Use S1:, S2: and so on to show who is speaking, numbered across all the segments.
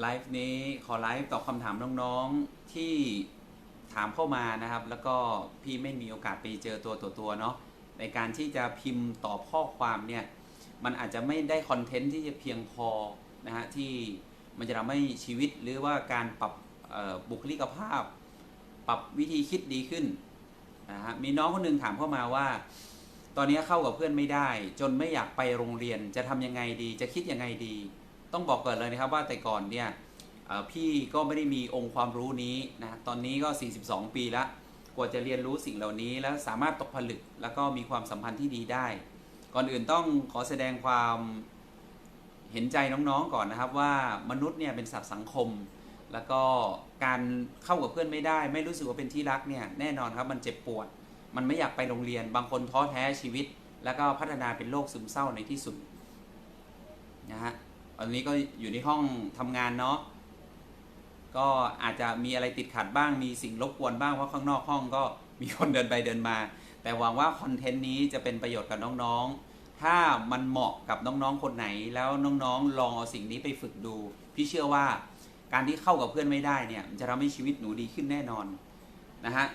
S1: ไลฟ์นี้ขอไลฟ์ตอบคำถามน้องๆที่ถามเข้ามานะครับ แล้วก็พี่ไม่มีโอกาสไปเจอตัวตัวตัวเนาะในการที่จะพิมพ์ตอบข้อความเนี่ยมันอาจจะไม่ได้คอนเทนต์ที่จะเพียงพอนะฮะที่มันจะทำให้ชีวิตหรือว่าการปรับบุคลิกภาพ ปรับวิธีคิดดีขึ้นนะฮะมีน้องคนหนึงถามเข้ามาว่า ตอนนี้เข้ากับเพื่อนไม่ได้ จนไม่อยากไปโรงเรียนจะทำยังไงดี จะคิดยังไงดี ต้องบอกก่อนเลยนะครับว่าแต่ก่อนเนี่ยพี่ก็ไม่ได้มีองค์ความรู้นี้นะตอนนี้ก็ 42 ปีแล้วกว่าจะเรียนรู้สิ่งเหล่านี้ แล้วสามารถตกผลึกแล้วก็มีความสัมพันธ์ที่ดีได้ ก่อนอื่นต้องขอแสดงความเห็นใจน้องๆก่อนนะครับว่ามนุษย์เนี่ยเป็นสัตว์สังคม แล้วก็การเข้ากับเพื่อนไม่ได้ ไม่รู้สึกว่าเป็นที่รักเนี่ยแน่นอนครับมันเจ็บปวด มันไม่อยากไปโรงเรียน บางคนท้อแท้ชีวิต แล้วก็พัฒนาเป็นโรคซึมเศร้าในที่สุดนะฮะ อนนี้ก็อยู่ในห้องทำงานเนาะก็อาจจะมีอะไรติดขัดบ้างมีสิ่งรบกวนบ้างเพราะข้างนอกห้องก็มีคนเดินไปเดินมา แต่หวังว่าคอนเทนต์นี้จะเป็นประโยชน์กับน้องๆ ถ้ามันเหมาะกับน้องๆคนไหน แล้วน้องๆลองเอาสิ่งนี้ไปฝึกดู พี่เชื่อว่าการที่เข้ากับเพื่อนไม่ได้เนี่ยมันจะทำให้ชีวิตหนูดีขึ้นแน่นอนนะฮะ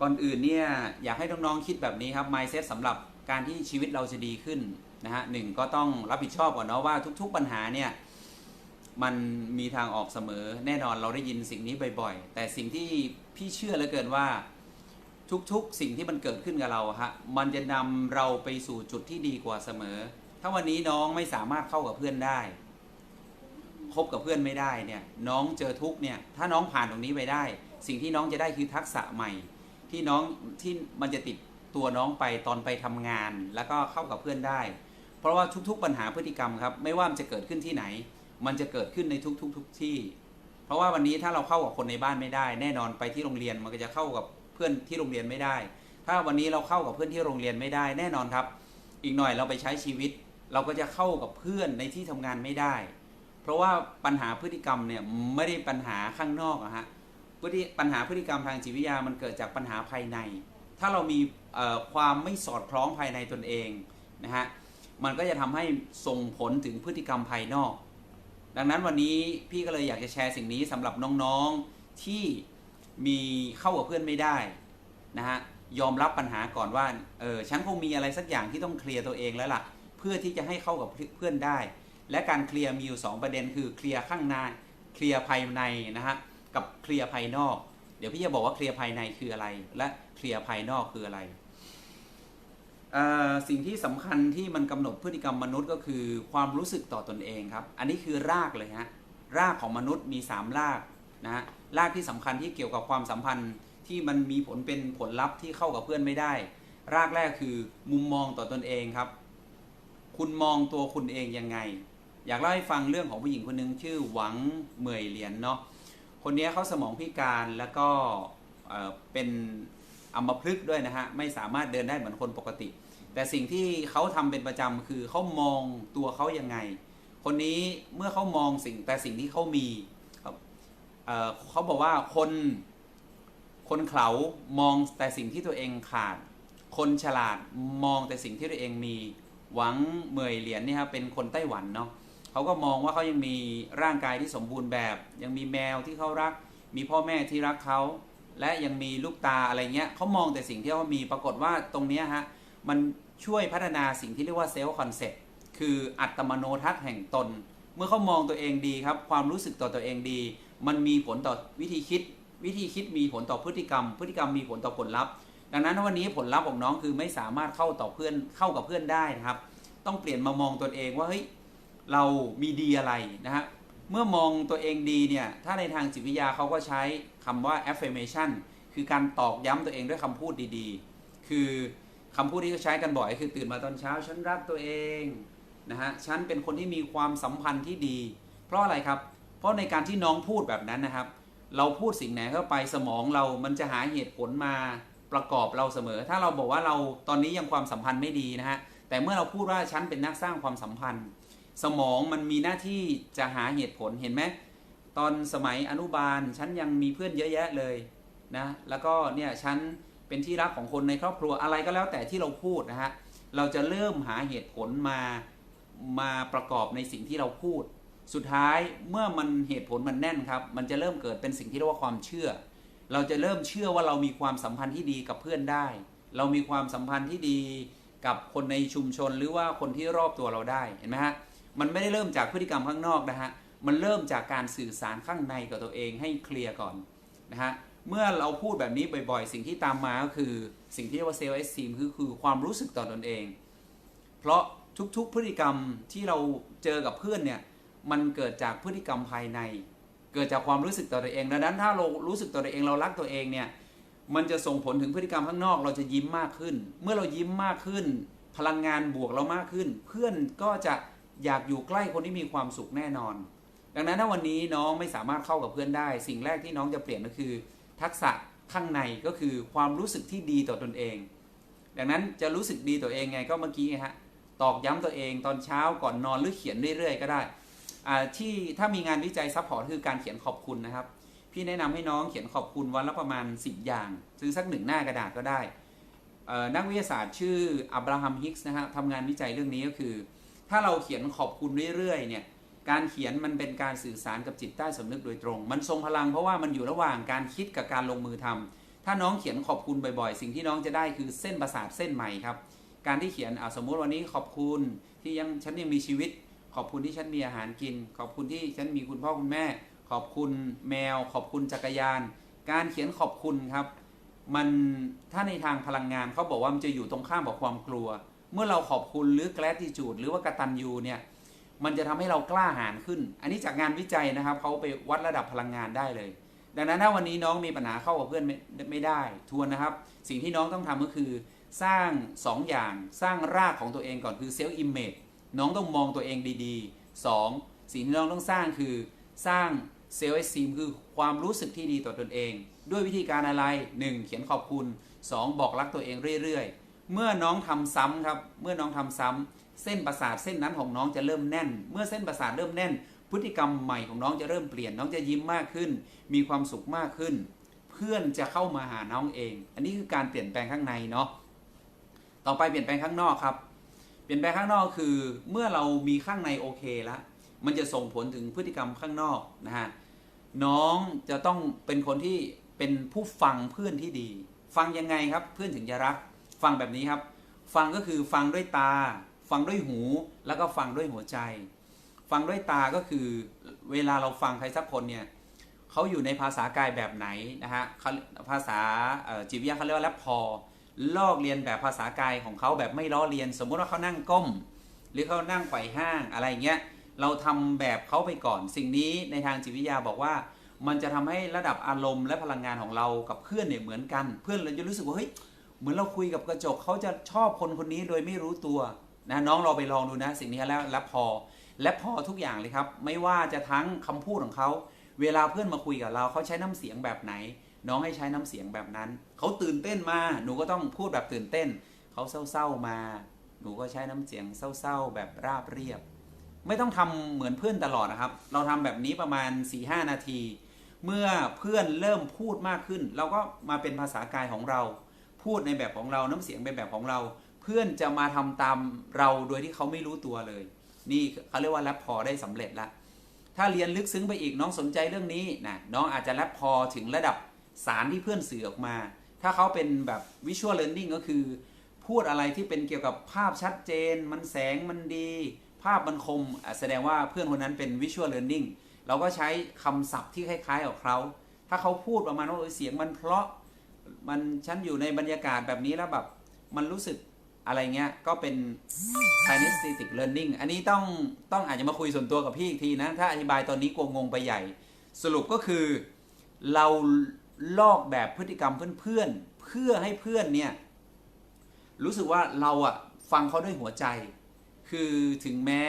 S1: ก่อนอื่นเนี่ยอยากให้น้องๆคิดแบบนี้ครับ mindset สำหรับการที่ชีวิตเราจะดีขึ้น นะฮะหนึ่งก็ต้องรับผิดชอบก่อนเนาะว่าทุก ๆปัญหาเนี่ยมันมีทางออกเสมอแน่นอนเราได้ยินสิ่งนี้บ่อยๆ แต่สิ่งที่พี่เชื่อเหลือเกินว่าทุกๆ สิ่งที่มันเกิดขึ้นกับเราฮะมันจะนำเราไปสู่จุดที่ดีกว่าเสมอ ถ้าวันนี้น้องไม่สามารถเข้ากับเพื่อนได้คบกับเพื่อนไม่ได้เนี่ยน้องเจอทุกเนี่ยถ้าน้องผ่านตรงนี้ไปได้ สิ่งที่น้องจะได้คือทักษะใหม่ ที่น้องที่มันจะติดตัวน้องไปตอนไปทำงาน แล้วก็เข้ากับเพื่อนได้ เพราะว่าทุกๆปัญหาพฤติกรรมครับ ไม่ว่ามันจะเกิดขึ้นที่ไหน มันจะเกิดขึ้นในทุกๆทุกที่ เพราะว่าวันนี้ถ้าเราเข้ากับคนในบ้านไม่ได้ แน่นอนไปที่โรงเรียนมันก็จะเข้ากับเพื่อนที่โรงเรียนไม่ได้ ถ้าวันนี้เราเข้ากับเพื่อนที่โรงเรียนไม่ได้ แน่นอนครับ อีกหน่อยเราไปใช้ชีวิต เราก็จะเข้ากับเพื่อนในที่ทำงานไม่ได้ เพราะว่าปัญหาพฤติกรรมเนี่ยไม่ได้ปัญหาข้างนอกอะฮะปัญหาพฤติกรรมทางจิตวิทยามันเกิดจากปัญหาภายใน ถ้าเรามีความไม่สอดคล้องภายในตนเองนะฮะ มันก็จะทำให้ส่งผลถึงพฤติกรรมภายนอก ดังนั้นวันนี้พี่ก็เลยอยากจะแชร์สิ่งนี้สำหรับน้องๆที่มีเข้ากับเพื่อนไม่ได้นะฮะยอมรับปัญหาก่อนว่าเออฉันคงมีอะไรสักอย่างที่ต้องเคลียร์ตัวเองแล้วล่ะ เพื่อที่จะให้เข้ากับเพื่อนได้ และการเคลียร์มีอยู่สองประเด็นคือเคลียร์ข้างในเคลียร์ภายในนะฮะกับเคลียร์ภายนอก เดี๋ยวพี่จะบอกว่าเคลียร์ภายในคืออะไร และเคลียร์ภายนอกคืออะไร สิ่งที่สำคัญที่มันกำหนดพฤติกรรมมนุษย์ก็คือความรู้สึกต่อตนเองครับ อันนี้คือรากเลยฮะรากของมนุษย์มี 3 รากนะฮะรากที่สำคัญที่เกี่ยวกับความสัมพันธ์ที่มันมีผลเป็นผลลัพธ์ที่เข้ากับเพื่อนไม่ได้ รากแรกคือมุมมองต่อตนเองครับ คุณมองตัวคุณเองยังไง อยากเล่าให้ฟังเรื่องของผู้หญิงคนหนึ่งชื่อหวังเหมยเหรียญเนาะคนนี้เขาสมองพิการแล้วก็เเป็น อัมพฤกษ์ด้วยนะฮะไม่สามารถเดินได้เหมือนคนปกติ แต่สิ่งที่เขาทำเป็นประจำคือเขามองตัวเขายังไง คนนี้เมื่อเขามองสิ่งแต่สิ่งที่เขามีเเขาบอกว่าคนคนเขามองแต่สิ่งที่ตัวเองขาด คนฉลาดมองแต่สิ่งที่ตัวเองมีหวังเหมยเหรียญเนี่ยครับเป็นคนไต้หวันเนาะเขาก็มองว่าเขายังมีร่างกายที่สมบูรณ์แบบ ยังมีแมวที่เขารัก มีพ่อแม่ที่รักเขา และยังมีลูกตาอะไรเงี้ยเขามองแต่สิ่งที่เขามีปรากฏว่าตรงเนี้ยฮะมันช่วยพัฒนาสิ่งที่เรียกว่าเซลล์คอนเซ็ปต์คืออัตมโนทัศน์แห่งตน เมื่อเขามองตัวเองดีครับ ความรู้สึกต่อตัวเองดี มันมีผลต่อวิธีคิด วิธีคิดมีผลต่อพฤติกรรม พฤติกรรมมีผลต่อผลลัพธ์ ดังนั้นวันนี้ผลลัพธ์ของน้องคือไม่สามารถเข้าต่อเพื่อนเข้ากับเพื่อนได้นะครับ ต้องเปลี่ยนมามองตนเองว่าเฮ้ยเรามีดีอะไรนะฮะเมื่อมองตัวเองดีเนี่ยถ้าในทางจิตวิทยาเขาก็ใช้ คำว่า affirmation คือการตอกย้ำตัวเองด้วยคำพูดดีๆ คือคำพูดที่เขาใช้กันบ่อยคือตื่นมาตอนเช้าฉันรักตัวเองนะฮะฉันเป็นคนที่มีความสัมพันธ์ที่ดี เพราะอะไรครับ เพราะในการที่น้องพูดแบบนั้นนะครับ เราพูดสิ่งไหนเข้าไปสมองเรามันจะหาเหตุผลมาประกอบเราเสมอ ถ้าเราบอกว่าเราตอนนี้ยังความสัมพันธ์ไม่ดีนะฮะแต่เมื่อเราพูดว่าฉันเป็นนักสร้างความสัมพันธ์ สมองมันมีหน้าที่จะหาเหตุผลเห็นไหม ตอนสมัยอนุบาลฉันยังมีเพื่อนเยอะแยะเลยนะแล้วก็เนี่ยฉันเป็นที่รักของคนในครอบครัวอะไรก็แล้วแต่ที่เราพูดนะฮะเราจะเริ่มหาเหตุผลมามาประกอบในสิ่งที่เราพูด สุดท้ายเมื่อมันเหตุผลมันแน่นครับมันจะเริ่มเกิดเป็นสิ่งที่เรียกว่าความเชื่อ เราจะเริ่มเชื่อว่าเรามีความสัมพันธ์ที่ดีกับเพื่อนได้ เรามีความสัมพันธ์ที่ดีกับคนในชุมชนหรือว่าคนที่รอบตัวเราได้เห็นไหมฮะมันไม่ได้เริ่มจากพฤติกรรมข้างนอกนะฮะ มันเริ่มจากการสื่อสารข้างในกับตัวเองให้เคลียร์ก่อนนะฮะเมื่อเราพูดแบบนี้บ่อยๆ สิ่งที่ตามมาก็คือสิ่งที่เรียกว่าเซลล์เอสซีมคือคือความรู้สึกต่อตนเอง เพราะทุกๆพฤติกรรมที่เราเจอกับเพื่อนเนี่ยมันเกิดจากพฤติกรรมภายใน เกิดจากความรู้สึกต่อตัวเองดังนั้นถ้าเรารู้สึกต่อตัวเองเรารักตัวเองเนี่ยมันจะส่งผลถึงพฤติกรรมข้างนอก เราจะยิ้มมากขึ้น เมื่อเรายิ้มมากขึ้น พลังงานบวกเรามากขึ้น เพื่อนก็จะอยากอยู่ใกล้คนที่มีความสุขแน่นอน ดังนั้นถ้าวันนี้น้องไม่สามารถเข้ากับเพื่อนได้ สิ่งแรกที่น้องจะเปลี่ยนก็คือ ทักษะข้างในก็คือความรู้สึกที่ดีต่อตนเอง ดังนั้นจะรู้สึกดีตัวเองไงก็เมื่อกี้ไงฮะตอกย้ำตัวเองตอนเช้าก่อนนอนหรือเขียนเรื่อยๆ ก็ได้ที่ถ้ามีงานวิจัยซัพพอร์ตคือการเขียนขอบคุณนะครับ พี่แนะนำให้น้องเขียนขอบคุณวันละประมาณ 10 อย่าง ซื้อสักหนึ่งหน้ากระดาษก็ได้ นักวิทยาศาสตร์ชื่ออับราฮัมฮิกส์นะฮะทำงานวิจัยเรื่องนี้ก็คือ ถ้าเราเขียนขอบคุณเรื่อยๆเนี่ย การเขียนมันเป็นการสื่อสารกับจิตใต้สำนึกโดยตรง มันทรงพลังเพราะว่ามันอยู่ระหว่างการคิดกับการลงมือทำถ้าน้องเขียนขอบคุณบ่อยๆ สิ่งที่น้องจะได้คือเส้นประสาทเส้นใหม่ครับ การที่เขียนสมมุติวันนี้ขอบคุณที่ยังฉันยังมีชีวิต ขอบคุณที่ฉันมีอาหารกิน ขอบคุณที่ฉันมีคุณพ่อคุณแม่ ขอบคุณแมว ขอบคุณจักรยาน การเขียนขอบคุณครับ มันถ้าในทางพลังงานเขาบอกว่ามันจะอยู่ตรงข้ามกับความกลัว เมื่อเราขอบคุณหรือ gratitude หรือว่ากตัญญูเนี่ย มันจะทำให้เรากล้าหาญขึ้น อันนี้จากงานวิจัยนะครับเขาไปวัดระดับพลังงานได้เลย ดังนั้นถ้าวันนี้น้องมีปัญหาเข้ากับเพื่อนไม่ไมได้ ทวนนะครับ สิ่งที่น้องต้องทำก็คือ สร้าง2ออย่างสร้างรากของตัวเองก่อนคือเซลล์อิมเมจน้องต้องมองตัวเองดีๆ 2. สิ่งที่น้องต้องสร้างคือสร้างเซลล์เอสซีมคือความรู้สึกที่ดีต่อตนเอง ด้วยวิธีการอะไร 1. เขียนขอบคุณ 2. บอกรักตัวเองเรื่อยๆ เมื่อน้องทำซ้ำครับ เมื่อน้องทำซ้ำ เส้นประสาทเส้นนั้นของน้องจะเริ่มแน่น เมื่อเส้นประสาทเริ่มแน่น พฤติกรรมใหม่ของน้องจะเริ่มเปลี่ยน น้องจะยิ้มมากขึ้น มีความสุขมากขึ้น เพื่อนจะเข้ามาหาน้องเอง อันนี้คือการเปลี่ยนแปลงข้างในเนาะ ต่อไปเปลี่ยนแปลงข้างนอกครับ เปลี่ยนแปลงข้างนอกคือ เมื่อเรามีข้างในโอเคแล้ว มันจะส่งผลถึงพฤติกรรมข้างนอกนะฮะ น้องจะต้องเป็นคนที่เป็นผู้ฟังเพื่อนที่ดี ฟังยังไงครับ เพื่อนถึงจะรัก ฟังแบบนี้ครับ ฟังก็คือฟังด้วยตา ฟังด้วยหูแล้วก็ฟังด้วยหัวใจ ฟังด้วยตาก็คือเวลาเราฟังใครสักคนเนี่ยเขาอยู่ในภาษากายแบบไหนนะฮะภาษาจิตวิทยาเขาเรียกว่าแรปพอลอกเรียนแบบภาษากายของเขาแบบไม่ล้อเลียน สมมุติว่าเขานั่งก้ม หรือเขานั่งไขว่ห้างอะไรเงี้ยเราทำแบบเขาไปก่อน สิ่งนี้ในทางจิตวิทยาบอกว่า มันจะทำให้ระดับอารมณ์และพลังงานของเรากับเพื่อนเนี่ยเหมือนกัน เพื่อนเราจะรู้สึกว่าเฮ้ยเหมือนเราคุยกับกระจกเขาจะชอบคนคนนี้โดยไม่รู้ตัว นะน้องเราไปลองดูนะสิ่งนี้แล้วและพอ และพอทุกอย่างเลยครับ ไม่ว่าจะทั้งคำพูดของเขา เวลาเพื่อนมาคุยกับเราเขาใช้น้ำเสียงแบบไหน น้องให้ใช้น้ำเสียงแบบนั้น เขาตื่นเต้นมา หนูก็ต้องพูดแบบตื่นเต้น เขาเศร้าๆมา หนูก็ใช้น้ำเสียงเศร้าๆแบบราบเรียบ ไม่ต้องทำเหมือนเพื่อนตลอดนะครับ เราทำแบบนี้ประมาณ4-5นาที เมื่อเพื่อนเริ่มพูดมากขึ้น เราก็มาเป็นภาษากายของเรา พูดในแบบของเราน้ำเสียงเป็นแบบของเรา เพื่อนจะมาทำตามเราโดยที่เขาไม่รู้ตัวเลย นี่เขาเรียกว่าแรปพอได้สำเร็จละถ้าเรียนลึกซึ้งไปอีกน้องสนใจเรื่องนี้นะน้องอาจจะแรปพอถึงระดับสารที่เพื่อนสื่อออกมา ถ้าเขาเป็นแบบวิชวลเล a ร์นิ่งก็คือ พูดอะไรที่เป็นเกี่ยวกับภาพชัดเจน มันแสงมันดี ภาพมันคมแสดงว่าเพื่อนคนนั้นเป็นวิชวลเล a ร์นิ่งเราก็ใช้คำศัพท์ที่คล้ายๆกับเขาถ้าเขาพูดประมาณว่าเสียงมันเพราะมันฉันอยู่ในบรรยากาศแบบนี้แล้วแบบมันรู้สึก อะไรเงี้ย ก็เป็น kinesthetic learning อันนี้ต้องต้องอาจจะมาคุยส่วนตัวกับพี่อีกทีนะ ถ้าอธิบายตอนนี้กลัวงงไปใหญ่ สรุปก็คือ เราลอกแบบพฤติกรรมเพื่อนๆ เพื่อให้เพื่อนเนี่ย รู้สึกว่าเราอะฟังเขาด้วยหัวใจ คือถึงแม้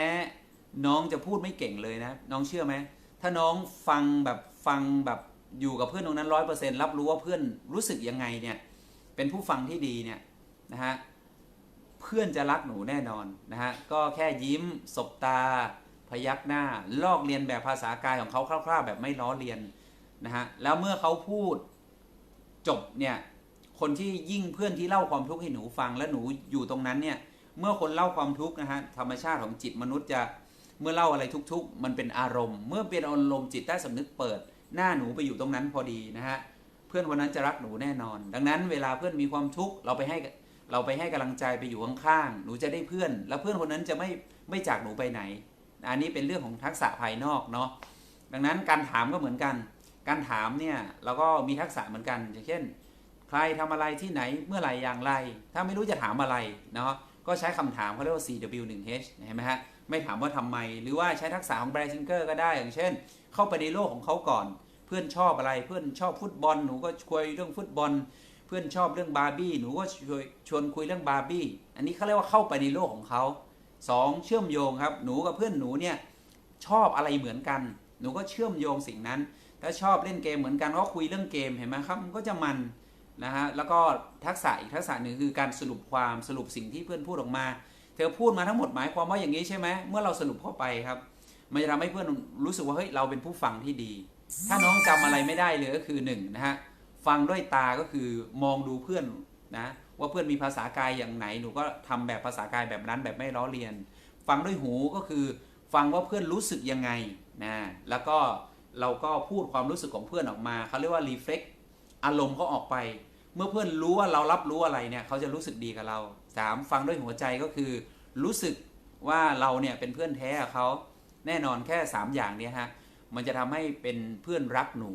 S1: น้องจะพูดไม่เก่งเลยนะ น้องเชื่อไหม ถ้าน้องฟังแบบฟังแบบอยู่กับเพื่อนตรงนั้นร้อยเปอร์เซ็นรับรู้ว่าเพื่อนรู้สึกยังไงเนี่ย เป็นผู้ฟังที่ดีเนี่ยนะฮะ เพื่อนจะรักหนูแน่นอนนะฮะก็แค่ยิ้มสบตา พยักหน้า ลอกเรียนแบบภาษากายของเขาคร่าว ๆ แบบไม่ล้อเลียนนะฮะแล้วเมื่อเขาพูดจบเนี่ยคนที่ยิ่งเพื่อนที่เล่าความทุกข์ให้หนูฟังและหนูอยู่ตรงนั้นเนี่ยเมื่อคนเล่าความทุกข์นะฮะธรรมชาติของจิตมนุษย์จะเมื่อเล่าอะไรทุกๆ มันเป็นอารมณ์ เมื่อเป็นอารมณ์จิตใต้สำนึกเปิด หน้าหนูไปอยู่ตรงนั้นพอดีนะฮะเพื่อนคนนั้นจะรักหนูแน่นอน ดังนั้นเวลาเพื่อนมีความทุกข์เราไปให้ เราไปให้กำลังใจไปอยู่ข้างๆหนูจะได้เพื่อน แล้วเพื่อนคนนั้นจะไม่ไม่จากหนูไปไหน อันนี้เป็นเรื่องของทักษะภายนอกเนาะดังนั้นการถามก็เหมือนกัน การถามเนี่ยเราก็มีทักษะเหมือนกันอย่างเช่น ใครทำอะไรที่ไหนเมื่อไหร่อย่างไร ถ้าไม่รู้จะถามอะไรเนาะก็ใช้คำถามเขาเรียกว่า CW1H เห็นไหมฮะไม่ถามว่าทำไม หรือว่าใช้ทักษะของแบรซิงเกอร์ก็ได้ อย่างเช่น เข้าไปในโลกของเขาก่อน เพื่อนชอบอะไรเพื่อนชอบฟุตบอลหนูก็คุยเรื่องฟุตบอล เพื่อนชอบเรื่องบาร์บี้หนูก็ชวนคุยเรื่องบาร์บี้อันนี้เขาเรียกว่าเข้าไปในโลกของเขาสองเชื่อมโยงครับหนูกับเพื่อนหนูเนี่ยชอบอะไรเหมือนกัน หนูก็เชื่อมโยงสิ่งนั้น ถ้าชอบเล่นเกมเหมือนกันก็คุยเรื่องเกมเห็นไหมครับมันก็จะมันนะฮะแล้วก็ทักษะอีกทักษะหนึ่งคือการสรุปความสรุปสิ่งที่เพื่อนพูดออกมา เธอพูดมาทั้งหมดหมายความว่าอย่างนี้ใช่ไหมเมื่อเราสรุปเข้าไปครับมันจะทำให้เพื่อนรู้สึกว่าเฮ้ยเราเป็นผู้ฟังที่ดี ถ้าน้องจำอะไรไม่ได้เลยก็คือหนึ่งนะฮะ ฟังด้วยตาก็คือมองดูเพื่อนนะว่าเพื่อนมีภาษากายอย่างไหนหนูก็ทำแบบภาษากายแบบนั้นแบบไม่ล้อเลียน ฟังด้วยหูก็คือฟังว่าเพื่อนรู้สึกยังไงนะแล้วก็เราก็พูดความรู้สึกของเพื่อนออกมาเขาเรียกว่า reflect อารมณ์เขาออกไป เมื่อเพื่อนรู้ว่าเรารับรู้อะไรเนี่ยเขาจะรู้สึกดีกับเราสามฟังด้วยหัวใจก็คือ รู้สึกว่าเราเนี่ยเป็นเพื่อนแท้เขาแน่นอนแค่ 3 อย่างเนี้ฮะมันจะทำให้เป็นเพื่อนรักหนู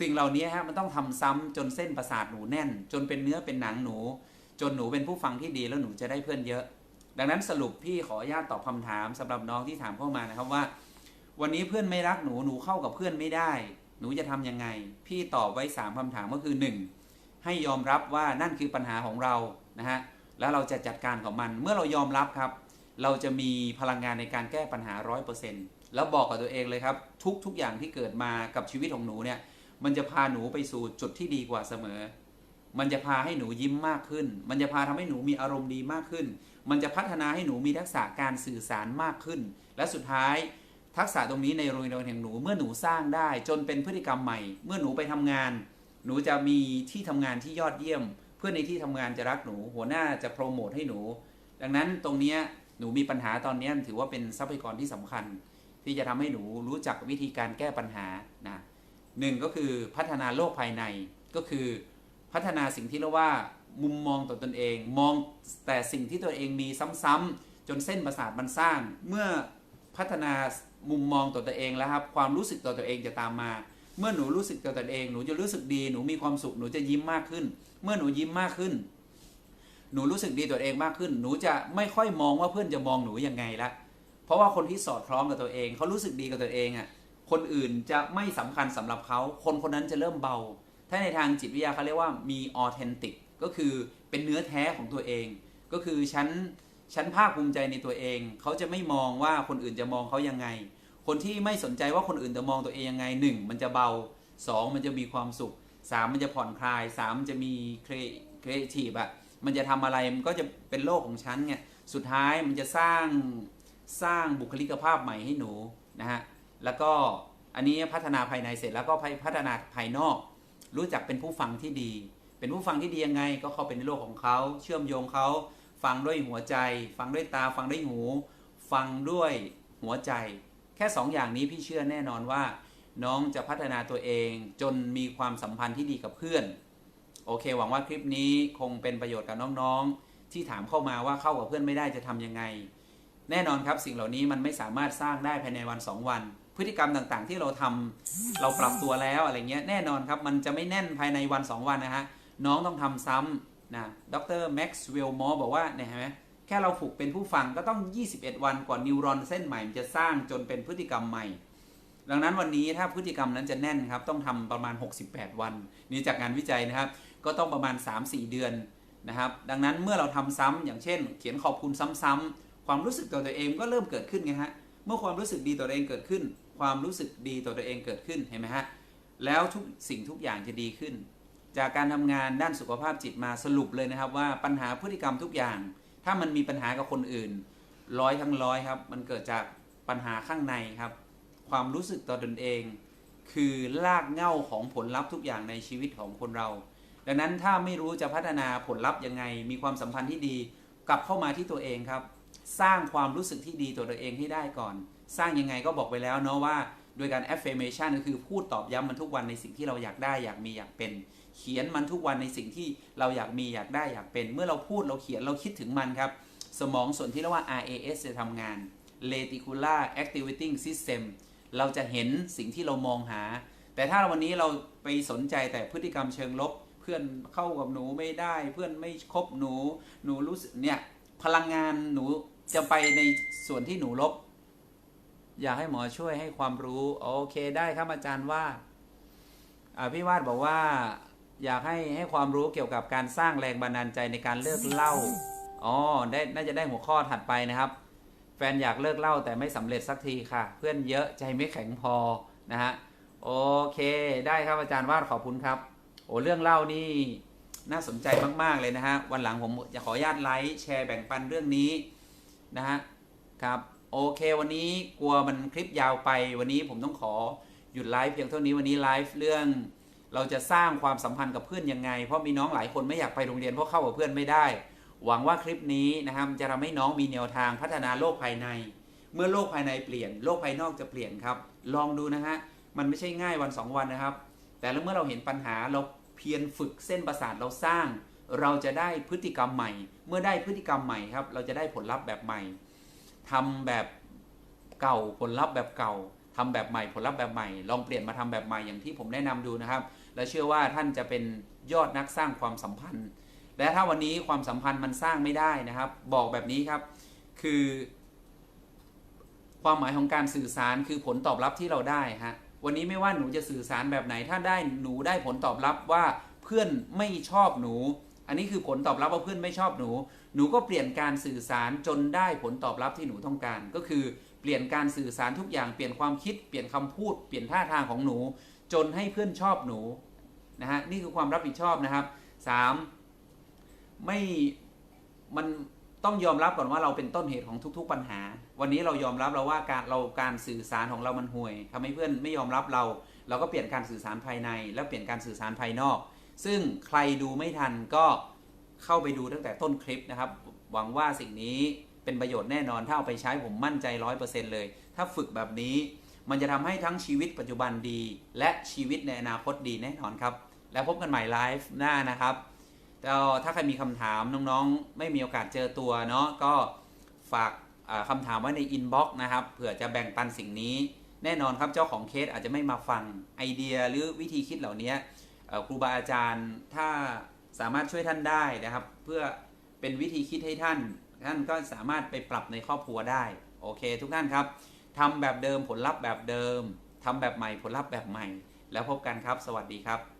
S1: สิ่งเหล่านี้ฮะมันต้องทำซ้ำจนเส้นประสาทหนูแน่น จนเป็นเนื้อเป็นหนังหนู จนหนูเป็นผู้ฟังที่ดีแล้วหนูจะได้เพื่อนเยอะ ดังนั้นสรุปพี่ขออนุญาตตอบคำถามสำหรับน้องที่ถามเข้ามานะครับว่า วันนี้เพื่อนไม่รักหนูหนูเข้ากับเพื่อนไม่ได้ หนูจะทำยังไง พี่ตอบไว้สามคำถามก็คือ 1. ให้ยอมรับว่านั่นคือปัญหาของเรานะฮะแล้วเราจะจัดการกับมันเมื่อเรายอมรับครับ เราจะมีพลังงานในการแก้ปัญหา 100%แล้วบอกกับตัวเองเลยครับ ทุกทุกอย่างที่เกิดมากับชีวิตของหนูเนี่ย มันจะพาหนูไปสู่จุดที่ดีกว่าเสมอ มันจะพาให้หนูยิ้มมากขึ้น มันจะพาทำให้หนูมีอารมณ์ดีมากขึ้น มันจะพัฒนาให้หนูมีทักษะการสื่อสารมากขึ้น และสุดท้ายทักษะตรงนี้ในโรงเรียนแห่งหนูเมื่อหนูสร้างได้จนเป็นพฤติกรรมใหม่ เมื่อหนูไปทำงาน หนูจะมีที่ทำงานที่ยอดเยี่ยม เพื่อนในที่ทำงานจะรักหนู หัวหน้าจะโปรโมทให้หนู ดังนั้นตรงนี้หนูมีปัญหาตอนนี้ถือว่าเป็นทรัพยากรที่สำคัญ ที่จะทำให้หนูรู้จักวิธีการแก้ปัญหานะ หนึ่งก็คือพัฒนาโลกภายในก็คือพัฒนาสิ่งที่เรียกว่ามุมมองต่อตนเอง มองแต่สิ่งที่ตัวเองมีซ้ำๆจนเส้นประสาทมันสร้าง เมื่อพัฒนามุมมองต่อตัวเองแล้วครับ ความรู้สึกต่อตัวเองจะตามมา เมื่อหนูรู้สึกต่อตัวเองหนูจะรู้สึกดีหนูมีความสุขหนูจะยิ้มมากขึ้น เมื่อหนูยิ้มมากขึ้น หนูรู้สึกดีตัวเองมากขึ้น หนูจะไม่ค่อยมองว่าเพื่อนจะมองหนูยังไงละเพราะว่าคนที่สอดคล้องกับตัวเองเขารู้สึกดีกับตัวเองอะ่ะ คนอื่นจะไม่สำคัญสำหรับเขา คนคนนั้นจะเริ่มเบา ถ้าในทางจิตวิทยาเขาเรียกว่ามีออเทนติกก็คือเป็นเนื้อแท้ของตัวเอง ก็คือฉันฉันภาคภูมิใจในตัวเอง เขาจะไม่มองว่าคนอื่นจะมองเขายังไง คนที่ไม่สนใจว่าคนอื่นจะมองตัวเองยังไงหนึ่งมันจะเบาสองมันจะมีความสุขสามมันจะผ่อนคลายสามมันจะมีครีเอทีฟอะมันจะทำอะไรมันก็จะเป็นโลกของฉันไงสุดท้ายมันจะสร้างสร้างบุคลิกภาพใหม่ให้หนูนะฮะ แล้วก็อันนี้พัฒนาภายในเสร็จแล้วก็พัฒนาภายนอก รู้จักเป็นผู้ฟังที่ดี เป็นผู้ฟังที่ดียังไง ก็เข้าไปในโลกของเขา เชื่อมโยงเขา ฟังด้วยหัวใจ ฟังด้วยตา ฟังด้วยหู ฟังด้วยหัวใจ แค่สองอย่างนี้พี่เชื่อแน่นอนว่า น้องจะพัฒนาตัวเองจนมีความสัมพันธ์ที่ดีกับเพื่อน โอเค หวังว่าคลิปนี้คงเป็นประโยชน์กับน้องๆ ที่ถามเข้ามาว่าเข้ากับเพื่อนไม่ได้จะทำยังไง แน่นอนครับสิ่งเหล่านี้มันไม่สามารถสร้างได้ภายในวัน 2 วัน พฤติกรรมต่างๆ ที่เราทำเราปรับตัวแล้วอะไรเงี้ยแน่นอนครับ มันจะไม่แน่นภายในวัน 2 วันนะฮะ น้องต้องทำซ้ำนะดรแม็กซ์เวลมอร์บอกว่าเนี่ยเห็นไหมแค่เราฝึกเป็นผู้ฟังก็ต้อง 21 วันกว่านิวรอนเส้นใหม่มันจะสร้างจนเป็นพฤติกรรมใหม่ ดังนั้นวันนี้ถ้าพฤติกรรมนั้นจะแน่นครับต้องทำประมาณ 68 วันนี่จากงานวิจัยนะครับ ก็ต้องประมาณ 3-4 เดือนนะครับดังนั้นเมื่อเราทำซ้ำอย่างเช่น เขียนขอบคุณซ้ำๆความรู้สึกต่อตัวเองก็เริ่มเกิดขึ้นไงฮะเมื่อความรู้สึกดีต่อตัวเองเกิดขึ้น ความรู้สึกดีต่อตัวเองเกิดขึ้นเห็นไหมฮะแล้วทุกสิ่งทุกอย่างจะดีขึ้น จากการทำงานด้านสุขภาพจิตมาสรุปเลยนะครับว่าปัญหาพฤติกรรมทุกอย่าง ถ้ามันมีปัญหากับคนอื่น ร้อยทั้งร้อยครับ มันเกิดจากปัญหาข้างในครับ ความรู้สึกต่อตนเอง คือรากเหง้าของผลลัพธ์ทุกอย่างในชีวิตของคนเรา ดังนั้นถ้าไม่รู้จะพัฒนาผลลัพธ์ยังไง มีความสัมพันธ์ที่ดี กลับเข้ามาที่ตัวเองครับ สร้างความรู้สึกที่ดีตัวเองให้ได้ก่อน สร้างยังไงก็บอกไปแล้วเนาะว่าโดยการ affirmation ก็คือพูดตอบย้ำมันทุกวันในสิ่งที่เราอยากได้อยากมีอยากเป็น เขียนมันทุกวันในสิ่งที่เราอยากมีอยากได้อยากเป็น เมื่อเราพูดเราเขียนเราคิดถึงมันครับ สมองส่วนที่เรียกว่า RAS จะทำงาน Reticular Activating System เราจะเห็นสิ่งที่เรามองหา แต่ถ้าวันนี้เราไปสนใจแต่พฤติกรรมเชิงลบ เพื่อนเข้ากับหนูไม่ได้ เพื่อนไม่คบหนู หนูรู้สึกเนี่ยพลังงานหนูจะไปในส่วนที่หนูลบ อยากให้หมอช่วยให้ความรู้โอเคได้ครับอาจารย์ว่าพี่วาดบอกว่า อยากให้ให้ความรู้เกี่ยวกับการสร้างแรงบันดาลใจในการเลิกเหล้าอ๋อได้น่าจะได้หัวข้อถัดไปนะครับ แฟนอยากเลิกเหล้าแต่ไม่สำเร็จสักทีค่ะ เพื่อนเยอะใจไม่แข็งพอนะฮะโอเค ได้ครับอาจารย์วาดขอบคุณครับโอ้เรื่องเล่านี่น่าสนใจมาก ๆ เลยนะฮะ วันหลังผมจะขออนุญาตไลค์แชร์แบ่งปันเรื่องนี้นะฮะ ครับ โอเควันนี้กลัวมันคลิปยาวไปวันนี้ผมต้องขอหยุดไลฟ์เพียงเท่านี้วันนี้ไลฟ์เรื่อง เราจะสร้างความสัมพันธ์กับเพื่อนยังไง เพราะมีน้องหลายคนไม่อยากไปโรงเรียนเพราะเข้ากับเพื่อนไม่ได้ หวังว่าคลิปนี้นะครับจะทำให้น้องมีแนวทางพัฒนาโลกภายใน เมื่อโลกภายในเปลี่ยน โลกภายนอกจะเปลี่ยนครับ ลองดูนะฮะมันไม่ใช่ง่ายวันสองวันนะครับ แต่แล้วเมื่อเราเห็นปัญหาเราเพียรฝึกเส้นประสาทเราสร้าง เราจะได้พฤติกรรมใหม่ เมื่อได้พฤติกรรมใหม่ครับ เราจะได้ผลลัพธ์แบบใหม่ ทำแบบเก่าผลลัพธ์แบบเก่าทำแบบใหม่ผลลัพธ์แบบใหม่ ลองเปลี่ยนมาทำแบบใหม่อย่างที่ผมแนะนำดูนะครับ และเชื่อว่าท่านจะเป็นยอดนักสร้างความสัมพันธ์ และถ้าวันนี้ความสัมพันธ์มันสร้างไม่ได้นะครับ บอกแบบนี้ครับ คือ ความหมายของการสื่อสารคือผลตอบรับที่เราได้ฮะวันนี้ไม่ว่าหนูจะสื่อสารแบบไหน ถ้าได้หนูได้ผลตอบรับว่าเพื่อนไม่ชอบหนู อันนี้คือผลตอบรับว่าเพื่อนไม่ชอบหนู หนูก็เปลี่ยนการสื่อสารจนได้ผลตอบรับที่หนูต้องการ ก็คือเปลี่ยนการสื่อสารทุกอย่างเปลี่ยนความคิดเปลี่ยนคำพูดเปลี่ยนท่าทางของหนู จนให้เพื่อนชอบหนูนะฮะนี่คือความรับผิดชอบนะครับสามไม่มันต้องยอมรับก่อนว่าเราเป็นต้นเหตุของทุก ๆปัญหา วันนี้เรายอมรับแล้วว่าการเราการสื่อสารของเรามันห่วยทำให้เพื่อนไม่ยอมรับเรา เราก็เปลี่ยนการสื่อสารภายใน แล้วเปลี่ยนการสื่อสารภายนอก ซึ่งใครดูไม่ทันก็เข้าไปดูตั้งแต่ต้นคลิปนะครับ หวังว่าสิ่งนี้เป็นประโยชน์แน่นอน ถ้าเอาไปใช้ผมมั่นใจร้อยเปอร์เซ็นต์เลย ถ้าฝึกแบบนี้ มันจะทำให้ทั้งชีวิตปัจจุบันดี และชีวิตในอนาคตดีแน่นอนครับ แล้วพบกันใหม่ไลฟ์หน้านะครับแล้วถ้าใครมีคำถามน้องๆ ไม่มีโอกาสเจอตัวเนาะก็ฝากคำถามไว้ในอินบ็อกซ์นะครับเผื่อจะแบ่งปันสิ่งนี้ แน่นอนครับเจ้าของเคสอาจจะไม่มาฟังไอเดียหรือวิธีคิดเหล่านี้ ครูบาอาจารย์ถ้าสามารถช่วยท่านได้นะครับ เพื่อเป็นวิธีคิดให้ท่าน ท่านก็สามารถไปปรับในครอบครัวได้โอเค ทุกท่านครับทำแบบเดิมผลลัพธ์แบบเดิมทำแบบใหม่ผลลัพธ์แบบใหม่ แล้วพบกันครับ สวัสดีครับ